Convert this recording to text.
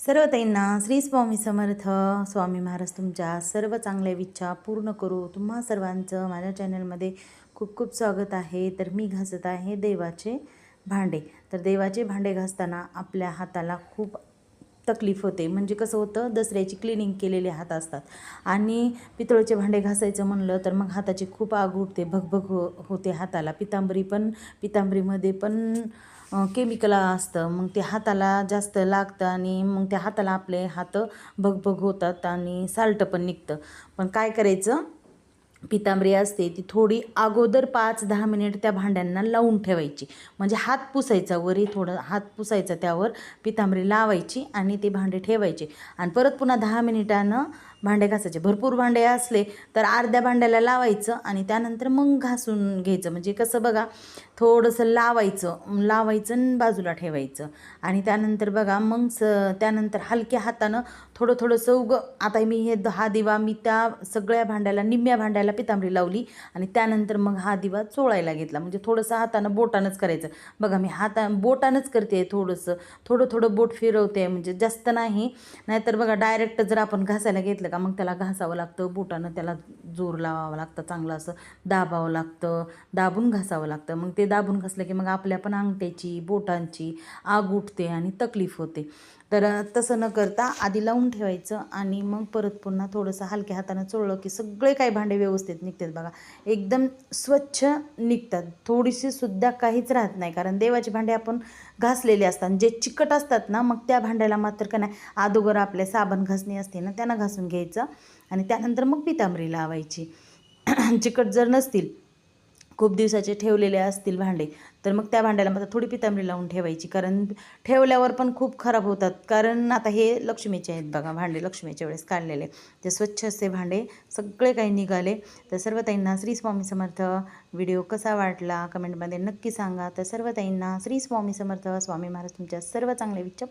सर्व ताईंना श्री स्वामी समर्थ स्वामी महाराज तुमच्या सर्व चांगल्या इच्छा पूर्ण करू. तुम्हा सर्वांचं माझ्या चॅनलमध्ये खूप खूप स्वागत आहे. तर मी घासत आहे देवाचे भांडे. तर देवाचे भांडे घासताना आपल्या हाताला खूप तकलीफ होते. म्हणजे कसं होतं दसऱ्याची क्लिनिंग केलेले हात असतात. आणि पितळचे भांडे घासायचं म्हणलं तर मग हाताची खूप आग उठते भगभग हो होते हाताला. पितांबरी पण पितांबरीमध्ये पण केमिकल असतं. मग ते हाताला जास्त लागतं आणि मग त्या हाताला आपले हात भगभग होतात आणि साल्ट पण निघतं. पण काय करायचं? पितांबरी असते ती थोडी अगोदर पाच दहा मिनिट त्या भांड्यांना लावून ठेवायची. म्हणजे हात पुसायचा वरी थोडं हात पुसायचा त्यावर पितांबरी लावायची आणि ते भांडे ठेवायचे. आणि परत पुन्हा दहा मिनिटानं भांडे घासायचे. भरपूर भांडे असले तर अर्ध्या भांड्याला लावायचं आणि त्यानंतर मग घासून घ्यायचं. म्हणजे कसं बघा थोडंसं लावायचं लावायचं आणि बाजूला ठेवायचं. आणि त्यानंतर बघा मग स त्यानंतर हलक्या हातानं थोडं थोडंसं उगं. आता मी हे हा दिवा मी त्या सगळ्या भांड्याला निम्म्या भांड्याला पितांबरी लावली आणि त्यानंतर मग हा दिवा चोळायला घेतला. म्हणजे थोडंसं हातानं बोटानंच करायचं. बघा मी हाता बोटानंच करते थोडंसं. थोडं थोडं बोट फिरवते. म्हणजे जास्त नाही. नाहीतर बघा डायरेक्ट जर आपण घासायला घेतलं का मग त्याला घासावं लागतं. बोटानं त्याला जोर लावावं लागतं. चांगलं असं दाबावं लागतं. दाबून घासावं लागतं. मग ते दाबून घासलं की मग आपल्या पण अंगठ्याची बोटांची आग उठते आणि तकलीफ होते. तर तसं न करता आधी लावून ठेवायचं आणि मग परत पुन्हा थोडंसं हलक्या हातानं चोळलं की सगळे काही भांडे व्यवस्थित निघतात बघा. एकदम स्वच्छ निघतात. थोडीशी सुद्धा काहीच राहत नाही. कारण देवाचे भांडे आपण घासलेले असतात. जे चिकट असतात ना मग त्या भांड्याला मात्र का नाही अगोदर आपले साबण घासणी असते ना त्यांना घासून घ्यायचं. आणि त्यानंतर मग पितांबरी लावायची. चिकट जर नसतील खूप दिवसाचे ठेवलेले असतील भांडे तर मग त्या भांड्याला मात्र थोडी पितांबरी लावून ठेवायची. कारण ठेवल्यावर पण खूप खराब होतात. कारण आता हे लक्ष्मीचे आहेत बघा भांडे लक्ष्मीच्या वेळेस काढलेले. ते स्वच्छ असे भांडे सगळे काही निघाले. तर सर्व ताईंना श्री स्वामी समर्थ व्हिडिओ कसा वाटला कमेंटमध्ये नक्की सांगा. तर सर्व ताईंना श्री स्वामी समर्थ स्वामी महाराज तुमच्या सर्व चांगले विचार